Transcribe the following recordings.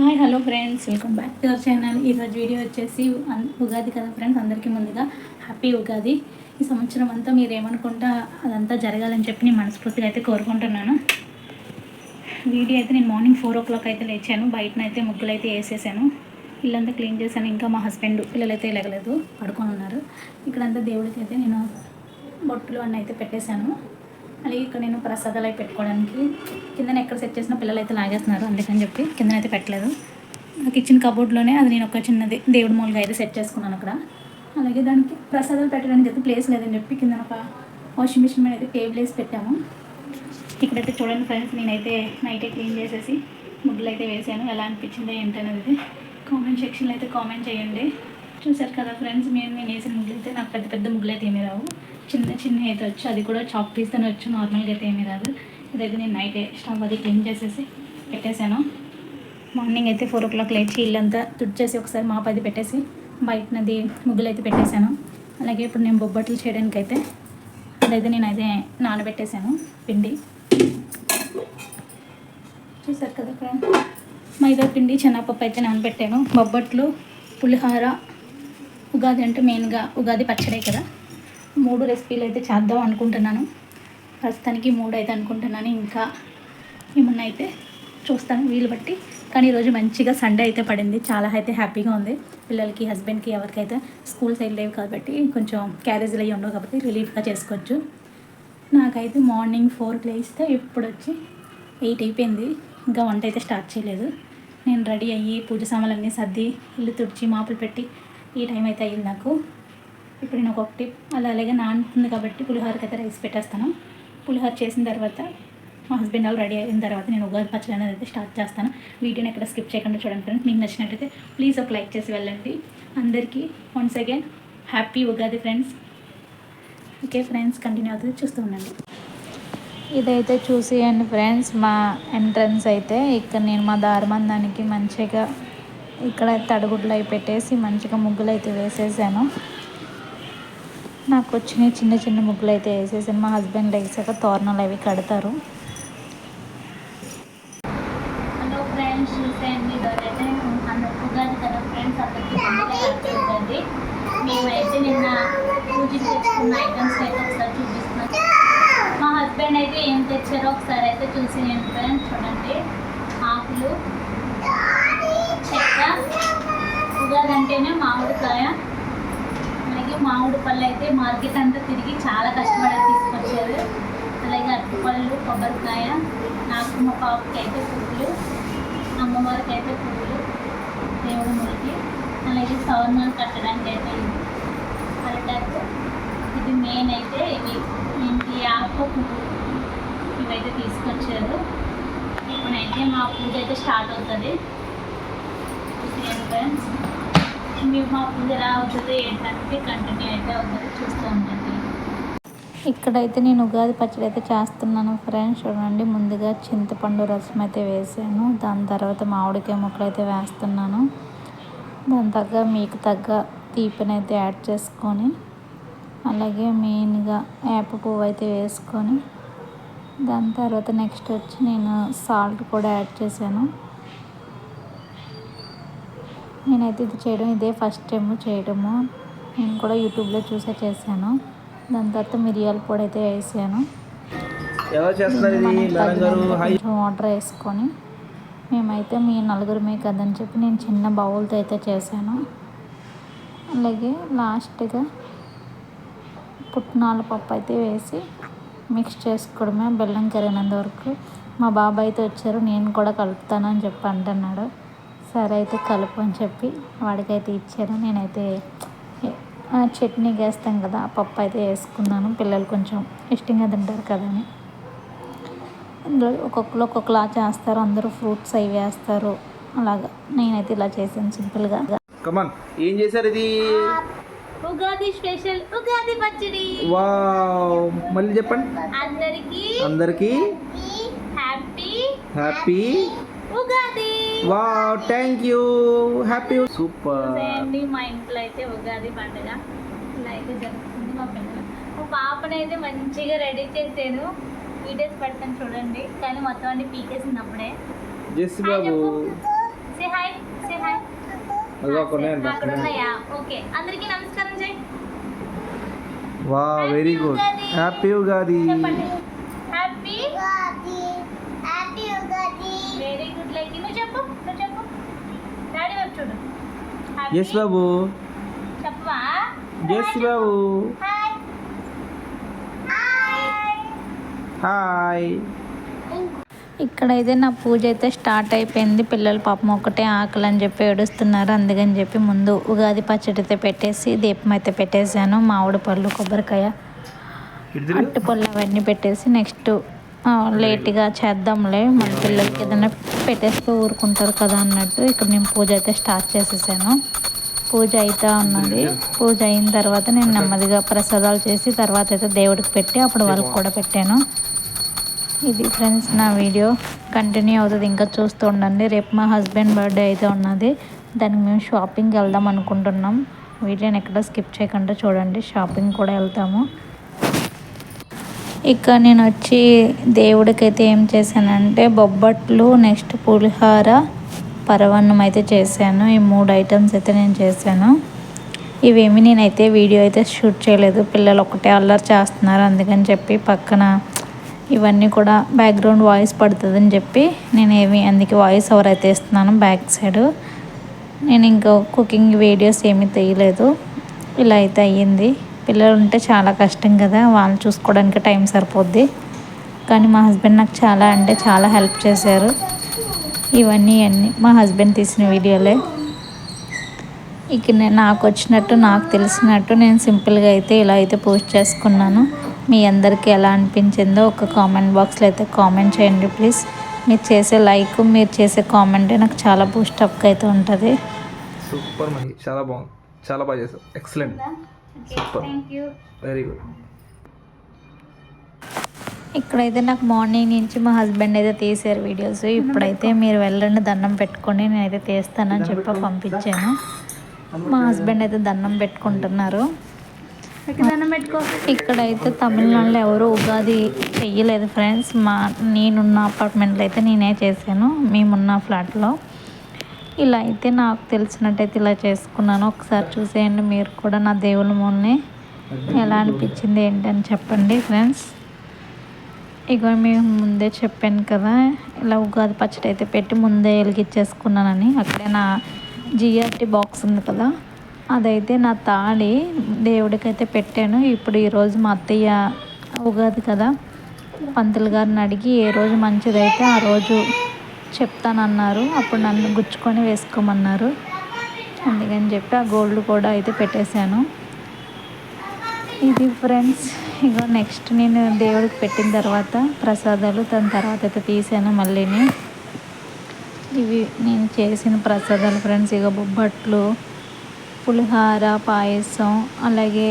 Hi hello friends welcome back to our channel. ఈరోజు video వచ్చేసి ఉగాది కదా ఫ్రెండ్స్ అందరికీ ముందుగా హ్యాపీ ఉగాది. ఈ సంవత్సరం అంతా మీరు ఏమనుకుంటా అదంతా జరగాలని చెప్పి నేను మనస్ఫూర్తిగా అయితే కోరుకుంటున్నాను. వీడియో అయితే నేను మార్నింగ్ ఫోర్ ఓ క్లాక్ అయితే లేచాను. బయటనైతే ముగ్గులు అయితే వేసేసాను. ఇల్లంతా క్లీన్ చేశాను. ఇంకా మా హస్బెండ్ పిల్లలు అయితే లేగలేదు పడుకొని ఉన్నారు. ఇక్కడంతా దేవుడికి అయితే నేను బొట్టులు అన్నీ అయితే పెట్టేశాను. అలాగే ఇక్కడ నేను ప్రసాదాలు అవి పెట్టుకోవడానికి కిందన ఎక్కడ సెట్ చేసిన పిల్లలు అయితే లాగేస్తున్నారు అందుకని చెప్పి కిందనైతే పెట్టలేదు. కిచెన్ కబోర్డ్లోనే అది నేను ఒక చిన్నది దేవుడి మూలుగా అయితే సెట్ చేసుకున్నాను అక్కడ. అలాగే దానికి ప్రసాదాలు పెట్టడానికి అయితే ప్లేస్ లేదని చెప్పి కింద ఒక వాషింగ్ మిషన్ మీద అయితే టేబుల్ వేసి పెట్టాము. ఇక్కడైతే చూడండి ఫ్రెండ్స్ నేనైతే నైటే క్లీన్ చేసేసి ముగ్గులు అయితే వేసాను. ఎలా అనిపించిందో ఏంటనేది కామెంట్ సెక్షన్లో అయితే కామెంట్ చేయండి. చూసారు కదా ఫ్రెండ్స్ మేము నేను వేసిన ముగ్గులు అయితే నాకు పెద్ద పెద్ద ముగ్గులు అయితే ఏమీ రావు. చిన్న చిన్న అయితే వచ్చు అది కూడా చాక్ పీస్తోనే వచ్చు నార్మల్గా అయితే ఏమీ రాదు. ఇదైతే నేను నైట్ స్టవ్ అది క్లీన్ చేసేసి పెట్టేశాను. మార్నింగ్ అయితే ఫోర్ ఓ క్లాక్ లేచి ఇల్లంతా తుడిచేసి ఒకసారి మాప అది పెట్టేసి బయటనది ముగ్గులు అయితే పెట్టేశాను. అలాగే ఇప్పుడు నేను బొబ్బట్లు చేయడానికి అయితే అదైతే నేను అయితే నానబెట్టేశాను పిండి. చూసారు కదా ఫ్రెండ్ మైదా పిండి శనగపప్పు అయితే నానబెట్టాను. బొబ్బట్లు పులిహార ఉగాది అంటే మెయిన్గా ఉగాది పచ్చడే కదా. మూడు రెసిపీలు అయితే చేద్దాం అనుకుంటున్నాను. ప్రస్తుతానికి మూడు అయితే అనుకుంటున్నాను. ఇంకా ఏమన్నా అయితే చూస్తాను వీలు బట్టి. కానీ ఈరోజు మంచిగా సండే అయితే పడింది. చాలా అయితే హ్యాపీగా ఉంది. పిల్లలకి హస్బెండ్కి ఎవరికైతే స్కూల్స్ సైడ్ లేవు కాబట్టి కొంచెం క్యారేజీలు అయ్యి ఉండవు కాబట్టి రిలీఫ్గా చేసుకోవచ్చు. నాకైతే మార్నింగ్ ఫోర్కి లేస్తే ఇప్పుడు వచ్చి ఎయిట్ అయిపోయింది. ఇంకా వంట అయితే స్టార్ట్ చేయలేదు. నేను రెడీ అయ్యి పూజ సామాన్లన్నీ సర్ది ఇల్లు తుడిచి మాపులు పెట్టి ఈ టైం అయితే అయ్యింది నాకు. ఇప్పుడు నేను ఒకటి అలా అలాగే నానుతుంది కాబట్టి పులిహోరకి అయితే రైస్ పెట్టేస్తాను. పులిహోర చేసిన తర్వాత మా హస్బెండ్ వాళ్ళు రెడీ అయిన తర్వాత నేను ఉగాది పచ్చడి అనేది అయితే స్టార్ట్ చేస్తాను. వీడియోని ఎక్కడ స్కిప్ చేయకుండా చూడండి ఫ్రెండ్స్. మీకు నచ్చినట్టయితే ప్లీజ్ ఒక లైక్ చేసి వెళ్ళండి. అందరికీ once again happy Ugadi friends. Okay friends continue అవుతుంది. చూస్తూ ఉండండి. ఇదైతే చూసేయండి ఫ్రెండ్స్ మా ఎంట్రన్స్ అయితే ఇక్కడ నేను మా దారుమందానికి మంచిగా ఇక్కడ తడుగుడ్లు అవి పెట్టేసి మంచిగా ముగ్గులు అయితే వేసేసాను. నాకు వచ్చిన చిన్న చిన్న ముగ్గులు అయితే వేసేసాను మా హస్బెండ్ లేచాక తోరణాలు అవి కడతారు. హలో ఫ్రెండ్స్ చూసేయండి. ఇదైతే అన్న ఉగాది కదా ఫ్రెండ్స్ అందరికీ మేమైతే నిన్న పూజ తెచ్చుకున్న ఐటమ్స్ అయితే ఒకసారి చూపిస్తున్నాను మా హస్బెండ్ అయితే ఏం తెచ్చారో ఒకసారి అయితే చూసేయండి ఫ్రెండ్స్ చూడండి. ఆకులు చెక్క ఉగాది అంటేనే మామిడికాయ. అలాగే మామిడి పళ్ళు అయితే మార్కెట్ అంతా తిరిగి చాలా కష్టపడి తీసుకొచ్చారు. అలాగే అరటిపళ్ళు కొబ్బరికాయ నాకు మా పాపకి అయితే పువ్వులు అమ్మవారికి అయితే పువ్వులు దేవుడి మురికి అలాగే సవర్ణాలు కట్టడానికి అయితే ఇది అరటాకు ఇది మెయిన్ అయితే ఇవి. ఇంటి ఆకు పువ్వు ఇవైతే తీసుకొచ్చారు. ఇప్పుడైతే మా పూజ అయితే స్టార్ట్ అవుతుంది. ఫ్రెండ్స్ మేము మా పూజ ఎలా ఏంటంటే కంటిన్యూ అయితే చూస్తూ ఉండండి ఇక్కడైతే నేను ఉగాది పచ్చడి అయితే చేస్తున్నాను ఫ్రెండ్స్ చూడండి ముందుగా చింతపండు రసం అయితే వేసాను. దాని తర్వాత మామిడికాయ ముక్కలు అయితే వేస్తున్నాను. దాని తగ్గ మీకు తగ్గ తీపిని అయితే యాడ్ చేసుకొని అలాగే మెయిన్గా వేప పువ్వు అయితే వేసుకొని దాని తర్వాత నెక్స్ట్ వచ్చి నేను సాల్ట్ కూడా యాడ్ చేశాను. నేనైతే ఇది చేయడం ఇదే ఫస్ట్ టైం చేయడము. నేను కూడా యూట్యూబ్లో చూసే చేశాను. దాని తర్వాత మిరియాల పొడి అయితే వేసాను. కొంచెం వాటర్ వేసుకొని మేమైతే మీ నలుగురమే కదని చెప్పి నేను చిన్న బౌల్తో అయితే చేశాను. అలాగే లాస్ట్గా పుట్నాల పప్పు అయితే వేసి మిక్స్ చేసుకోవడమే. బెల్లం కరిగినంత వరకు మా బాబాయ్ అయితే వచ్చారు. నేను కూడా కలుపుతానని చెప్పి అంటున్నాడు. సరే అయితే కలుపు అని చెప్పి వాడికైతే ఇచ్చాను. నేనైతే ఆ చట్నీ వేస్తాం కదా పప్పు అయితే వేసుకున్నాను. పిల్లలు కొంచెం ఇష్టంగా తింటారు కదా అని. అందులో ఒక్కొక్కరు ఒక్కొక్కలా చేస్తారు. అందరూ ఫ్రూట్స్ అవి వేస్తారు. అలాగా నేనైతే ఇలా చేశాను సింపుల్గా. కమాన్ ఏం చేశారు ఇది? ఉగాది స్పెషల్ ఉగాది పచ్చడి. వావ్. మళ్ళీ చెప్పండి. అందరికీ అందరికీ happy happy wow thank you happy super చూసేయండి మా ఇంట్లో అయితే ఉగాది పండుగ. ఇలా అయితే జరుగుతుంది మా పిల్లలు మా పాపని అయితే మంచిగా రెడీ చేశాను వీడియోస్ పెడతాను చూడండి. కానీ మొత్తం అన్ని పీకేసింది అప్పుడే జెస్ బాబు. సే హాయ్ సే హాయ్ అక్కడ. ఉన్నాయా ఓకే అందరికీ నమస్కారం చేయి వా very good happy Ugadi. Yes బాబు ఎస్ బాబు హాయ్ ఇక్కడైతే నా పూజ అయితే స్టార్ట్ అయిపోయింది. పిల్లలు పాపం ఒకటే ఆకలి అని చెప్పి ఏడుస్తున్నారు. అందుకని చెప్పి ముందు ఉగాది పచ్చడి అయితే పెట్టేసి దీపం అయితే పెట్టేశాను. మామిడి పళ్ళు కొబ్బరికాయ అట్టి పళ్ళు అవన్నీ పెట్టేసి నెక్స్ట్ లేట్గా చేద్దాంలే. మన పిల్లలకి ఏదైనా పెట్టేస్తే ఊరుకుంటారు కదా అన్నట్టు ఇక్కడ నేను పూజ అయితే స్టార్ట్ చేసేసాను. పూజ అవుతా ఉన్నది పూజ అయిన తర్వాత నేను నెమ్మదిగా ప్రసాదాలు చేసి తర్వాత అయితే దేవుడికి పెట్టి అప్పుడు వాళ్ళకి కూడా పెట్టాను. ఇది ఫ్రెండ్స్ నా వీడియో. కంటిన్యూ అవుతుంది. ఇంకా చూస్తూ ఉండండి. రేపు మా హస్బెండ్ బర్త్డే అయితే ఉన్నది. దానికి మేము షాపింగ్కి వెళ్దాం అనుకుంటున్నాం. వీడియోని ఎక్కడ స్కిప్ చేయకుండా చూడండి. షాపింగ్ కూడా వెళ్తాము. ఇక నేను వచ్చి దేవుడికి అయితే ఏం చేశానంటే బొబ్బట్లు నెక్స్ట్ పులిహార పరవన్నం అయితే చేశాను. ఈ మూడు ఐటమ్స్ అయితే నేను చేశాను. ఇవేమి నేనైతే వీడియో అయితే షూట్ చేయలేదు. పిల్లలు ఒకటే అల్లరి చేస్తున్నారు. అందుకని చెప్పి పక్కన ఇవన్నీ కూడా బ్యాక్గ్రౌండ్ వాయిస్ పడుతుందని చెప్పి నేను ఏమి అందుకే వాయిస్ ఓవర్ అయితే ఇస్తున్నాను బ్యాక్ సైడ్. నేను ఇంకా కుకింగ్ వీడియోస్ ఏమీ తీయలేదు. ఇలా అయితే అయ్యింది. పిల్లలు ఉంటే చాలా కష్టం కదా వాళ్ళు చూసుకోవడానికి టైం సరిపోద్ది. కానీ మా హస్బెండ్ నాకు చాలా అంటే చాలా హెల్ప్ చేశారు. ఇవన్నీ అన్నీ మా హస్బెండ్ తీసిన వీడియోలే. ఇక నేను నాకు వచ్చినట్టు నాకు తెలిసినట్టు నేను సింపుల్గా అయితే ఇలా అయితే పోస్ట్ చేసుకున్నాను. మీ అందరికీ ఎలా అనిపించిందో ఒక కామెంట్ బాక్స్లో అయితే కామెంట్ చేయండి ప్లీజ్. మీరు చేసే లైక్ మీరు చేసే కామెంటే నాకు చాలా బూస్ట్ అప్ అయితే ఉంటుంది. సూపర్ మహి చాలా బాగుంది చాలా బాగా చేసావు. ఎక్సలెంట్. సూపర్ వెరీ గుడ్ ఇక్కడైతే నాకు మార్నింగ్ నుంచి మా హస్బెండ్ అయితే తీసారు వీడియోస్ ఇప్పుడైతే మీరు వెళ్ళండి దండం పెట్టుకొని నేనైతే తీస్తానని చెప్పి పంపించాను. మా హస్బెండ్ అయితే దండం పెట్టుకుంటున్నారు. దండం పెట్టుకో. ఇక్కడైతే తమిళనాడులో ఎవరు ఉగాది చెయ్యలేదు ఫ్రెండ్స్ మా నేనున్న అపార్ట్మెంట్లో అయితే నేనే చేశాను. మేమున్న ఫ్లాట్లో ఇలా అయితే నాకు తెలిసినట్టయితే ఇలా చేసుకున్నాను. ఒకసారి చూసేయండి మీరు కూడా నా దేవుల మొన్నే ఎలా అనిపించింది ఏంటని చెప్పండి ఫ్రెండ్స్. ఇక మేము ముందే చెప్పాను కదా ఇలా ఉగాది పచ్చడి అయితే పెట్టి ముందే వెలిగించేసుకున్నానని. అక్కడే నా జిఆర్టీ బాక్స్ ఉంది కదా అదైతే నా తాళి దేవుడికైతే పెట్టాను. ఇప్పుడు ఈరోజు మా అత్తయ్య ఉగాది కదా పంతులు గారిని అడిగి ఏ రోజు మంచిదైతే ఆ రోజు చెప్తానన్నారు. అప్పుడు నన్ను గుచ్చుకొని వేసుకోమన్నారు. అందుకని చెప్పి ఆ గోల్డ్ కూడా అయితే పెట్టేశాను. ఇది ఫ్రెండ్స్ ఇక నెక్స్ట్ నేను దేవుడికి పెట్టిన తర్వాత ప్రసాదాలు దాని తర్వాత అయితే తీసాను మళ్ళీని. ఇవి నేను చేసిన ప్రసాదాలు ఫ్రెండ్స్ ఇక బొబ్బట్లు పులిహార పాయసం అలాగే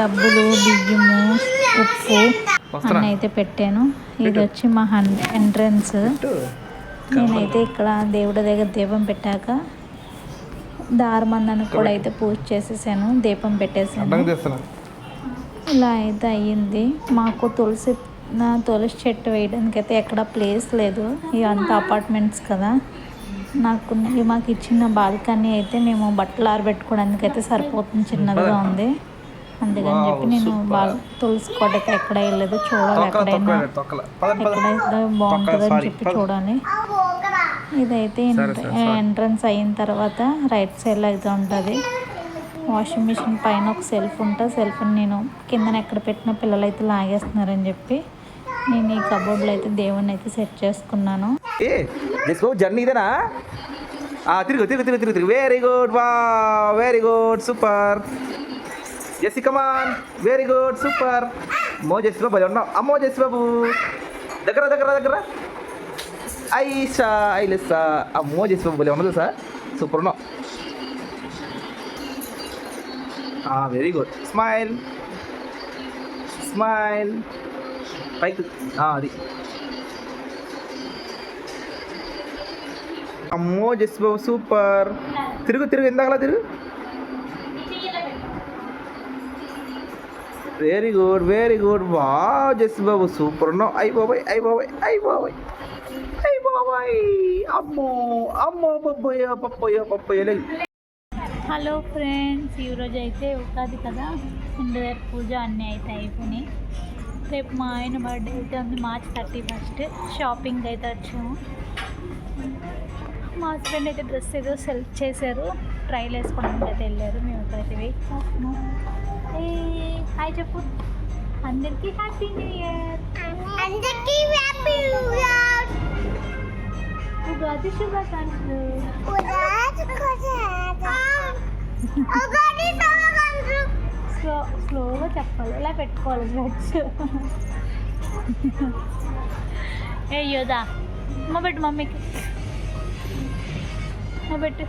డబ్బులు బియ్యము ఉప్పు అన్నీ అయితే పెట్టాను. ఇది వచ్చి మా హన్ ఎంట్రన్స్. నేనైతే ఇక్కడ దేవుడి దగ్గర దీపం పెట్టాక దారమందానికి కూడా అయితే పూజ చేసేసాను దీపం పెట్టేసాను. ఇలా అయితే అయ్యింది. మాకు తులసి నా తులసి చెట్టు వేయడానికి అయితే ఎక్కడ ప్లేస్ లేదు. ఇవంతా అపార్ట్మెంట్స్ కదా. నాకు మాకు ఇచ్చిన బాల్కనీ అయితే మేము బట్టలు ఆరబెట్టుకోవడానికి అయితే సరిపోతుంది చిన్నదిగా ఉంది. అందుకని చెప్పి నేను బాల్ తులసి కోటకి ఎక్కడ వెళ్ళలేదు చూడాలి ఎక్కడైనా. ఎక్కడైతే బాగుంటుందని చెప్పి. చూడాలి. ఇదైతే. ఎంట్రన్స్ అయిన తర్వాత రైట్ సైడ్లో అయితే ఉంటుంది. వాషింగ్ మిషన్ పైన ఒక సెల్ఫ్ ఉంటుంది సెల్ఫ్ని నేను కిందన ఎక్కడ పెట్టిన పిల్లలు అయితే లాగేస్తున్నారని చెప్పి నేను ఈ కబోర్డ్లో అయితే దేవుణ్ణి అయితే సెట్ చేసుకున్నాను. జర్నీ ఇదేనా? తిరుగు తిరుగు తిరుగు తిరుగు. వెరీ గుడ్ వా very good super Jessie come on very good super మో జెస్సి బాబు ఉన్నావు. అమ్మో జెస్సి బాబు. దగ్గర దగ్గర దగ్గర. లెస్ ఐలెస్సా. అమ్మో జెస్సి బాబు భలే ఉన్నది సార్ సూపర్ ఉన్నావు. వెరీ గుడ్ స్మైల్ స్మైల్ పైకి. అది. అమ్మో జెస్ బాబు సూపర్ తిరుగు తిరుగు. ఇందాకలా తిరుగు. వెరీ గుడ్ వెరీ గుడ్ వా జస్ బాబు సూపర్ ఉన్నావు అయ్యి బాబాయ్ అయ్యి బాబాయ్ అయ్యి బాబాయ్ అయ్యి బాబాయ్ అమ్మో అమ్మో పప్పయ్య పప్పయ్య పప్పయ్య హలో ఫ్రెండ్స్ ఈరోజు అయితే ఉగాది కదా. ఇంటి పూజ అన్నీ అయితే అయిపోయినాయి. రేపు మా ఆయన బర్త్డే అయితే ఉంది మార్చ్ థర్టీ ఫస్ట్ షాపింగ్ అయితే వచ్చాము. మా హస్బెండ్ అయితే డ్రెస్ ఏదో సెలెక్ట్ చేశారు. ట్రైల్ వేసుకోవడానికి అయితే వెళ్ళారు. మేము అయితే వెయిట్ చేస్తున్నాం. ఏ హాయ్ చెప్పు అందరికీ హ్యాపీ న్యూ ఇయర్ అందరికీ హ్యాపీ ఉగాది శుభాకాంక్షలు ఉగాది ఉగాది శుభాకాంక్షలు స్లో స్లోగా చెప్పాలి. ఇలా పెట్టుకోవాలి డ్రెస్ ఏ యోదా అమ్మ పెట్టు మమ్మీకి. నువ్వు పెట్టు.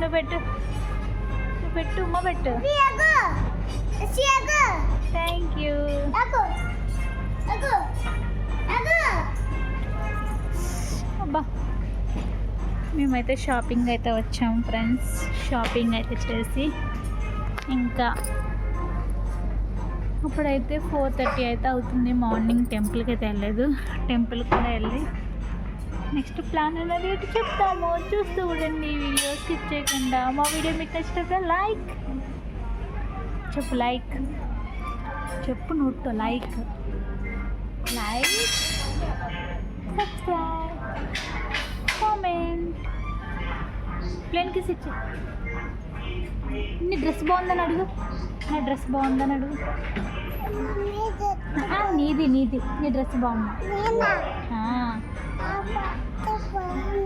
నువ్వు పెట్టు. నువ్వు పెట్టు ఉమ్మ పెట్టు. థ్యాంక్ యూ అబ్బా మేమైతే షాపింగ్ అయితే వచ్చాము ఫ్రెండ్స్. షాపింగ్ అయితే చేసి ఇంకా ఇప్పుడైతే ఫోర్ థర్టీ అయితే అవుతుంది. మార్నింగ్ టెంపుల్కి అయితే వెళ్ళలేదు. టెంపుల్ కూడా వెళ్ళి నెక్స్ట్ ప్లాన్ అనేది చెప్తాము. చూస్తూ ఉండండి వీడియో. స్కిప్ చేయకుండా మా వీడియో మీకు నచ్చినట్టు లైక్ చెప్పు లైక్ చెప్పు నోట్తో like like subscribe comment plane kiss ఇచ్చి. నీ డ్రెస్ బాగుందని అడుగు. నా డ్రెస్ బాగుందని అడుగు. నీది. నీది నీ డ్రెస్ బాగుంది.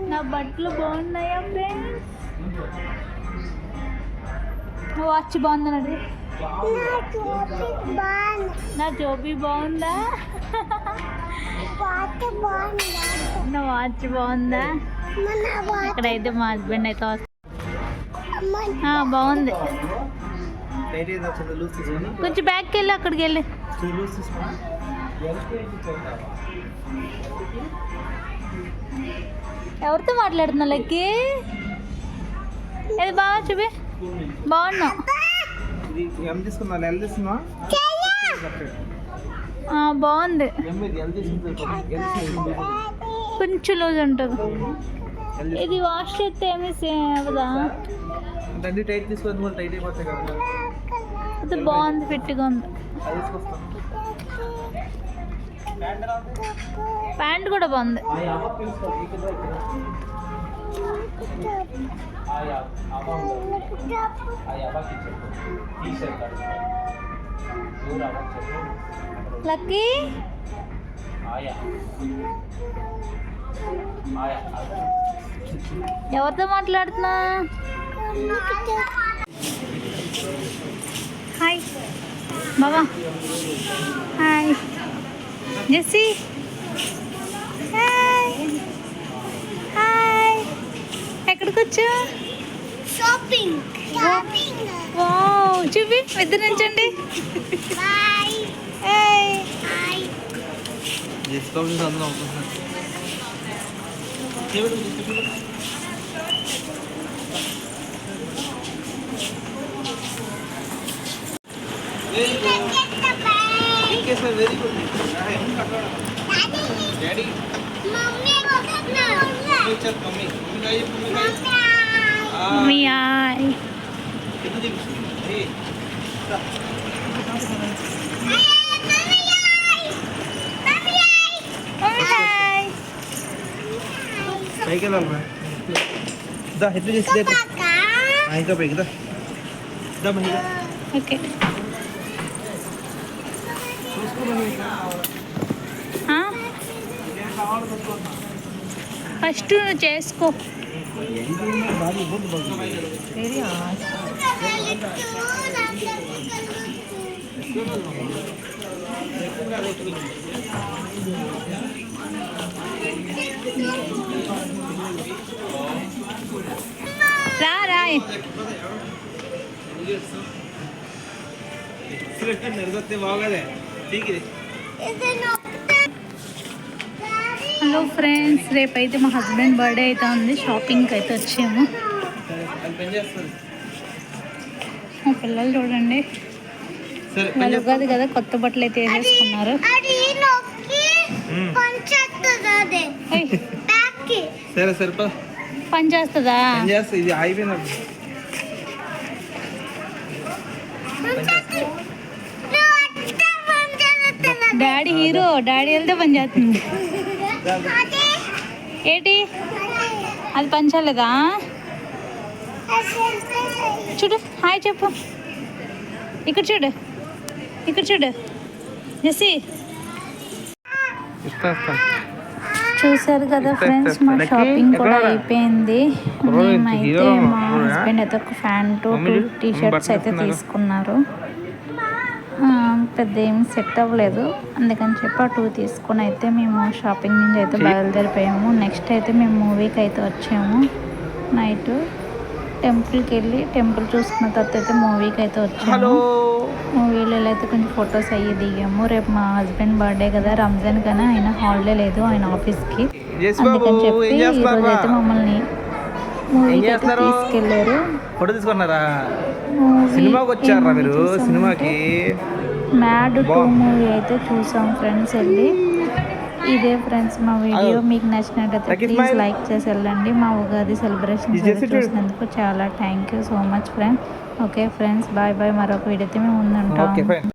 నా బట్టలు బాగున్నాయా ఫ్రెండ్స్ వాచ్ బాగుందని నా జోబీ బాగుందా? నా వాచ్ బాగుందా? ఇక్కడైతే మా హస్బెండ్ అయితే వస్తా- బాగుంది. కొంచెం బ్యాక్కి వెళ్ళి అక్కడికి వెళ్ళి. ఎవరితో మాట్లాడుతున్నా లక్కి? ఇది బాగా చూపి? బాగున్నావు ఆ, బాగుంది. కొంచెం లూజ్ ఉంటుంది. ఇది వాష్ చేస్తే ఏమి అవదా టైట్ టైట్ అయిపోతాయి ఇది బాగుంది ఫిట్గా ఉంది. అది ప్యాంట్ కూడా బాగుంది. లక్కీ? ఎవరితో మాట్లాడుతున్నా? హాయ్. బాబా హాయ్. జెస్సీ హాయ్ హాయ్ ఎక్కడికి వచ్చా షాపింగ్ షాపింగ్ వావ్ చూపి ఇద్దరు నుంచండి. బాయ్ హాయ్ హాయ్ తీసుకోవాలి అందులో అవుతుంది వెరీ గుడ్ ఇంకేసారి వెరీ గుడ్ డాడీ మమ్మీ కొట్టనా వచ్చారు మమ్మీ మమ్మీ కాయ మమ్మీ కాయ మమ్మీ మీ హాయ్ ఎటు చూపిస్తుంది ఏ హాయ్ పైకి వెళ్ళాలరా దా ఎట్లు చేసి దా ఇంకా పైకి దా దా మహి దా ఓకే ఫస్ట్ నువ్వు చేసుకో. రా రా. నిర్గొತ್ತೆ బాగోదే. ఠీక్ హలో ఫ్రెండ్స్ రేపైతే మా హస్బెండ్ బర్త్డే అయితే ఉంది. షాపింగ్కి అయితే వచ్చాము. మా పిల్లలు చూడండి. వాళ్ళు ఉగాది కదా కొత్త బట్టలు అయితే వేసేసుకున్నారు. సరే. పని చేస్తుందా? ఇది అయిపోయింది డాడీ హీరో డాడీ వెళ్తే పని చేస్తుంది. ఏంటి? అది పంచలేదా చూడు హాయ్ చెప్పు. ఇక్కడ చూడు ఇక్కడ చూడు. జెస్సీ. చూసారు కదా ఫ్రెండ్స్ మా షాపింగ్ కూడా? అయిపోయింది. మేమైతే మా? హస్బెండ్ అయితే ఒక ప్యాంటు టూ షర్ట్స్ అయితే. తీసుకున్నారు. పెద్ద ఏం సెట్ అవ్వలేదు. అందుకని చెప్పి ఆ టూ తీసుకొని అయితే మేము షాపింగ్ నుంచి అయితే బయలుదేరిపోయాము. నెక్స్ట్ అయితే మేము మూవీకి అయితే వచ్చాము. నైట్ టెంపుల్కి వెళ్ళి టెంపుల్ చూసుకున్న తర్వాత అయితే మూవీకి అయితే వచ్చాము. మూవీలో అయితే కొంచెం ఫొటోస్ అయ్యి దిగాము. రేపు మా హస్బెండ్ బర్త్డే కదా రంజాన్ కానీ ఆయన హాలిడే లేదు ఆయన ఆఫీస్కి. అందుకని చెప్పి ఈరోజు అయితే మమ్మల్ని మూవీకి అయితే చేస్తున్నారు? తీసుకెళ్ళారు ఫోటో తీసుకున్నారా? సినిమాకి వచ్చారా మీరు? సినిమాకి? Mad two. మూవీ అయితే చూసాం ఫ్రెండ్స్ వెళ్ళి. ఇదే ఫ్రెండ్స్ మా వీడియో మీకు నచ్చినట్టయితే ప్లీజ్. లైక్ చేసి వెళ్ళండి మా ఉగాది చూడు. చూసినందుకు చాలా thank you so much friends okay friends bye bye మరొక వీడియోతో మేము ముందుంటాం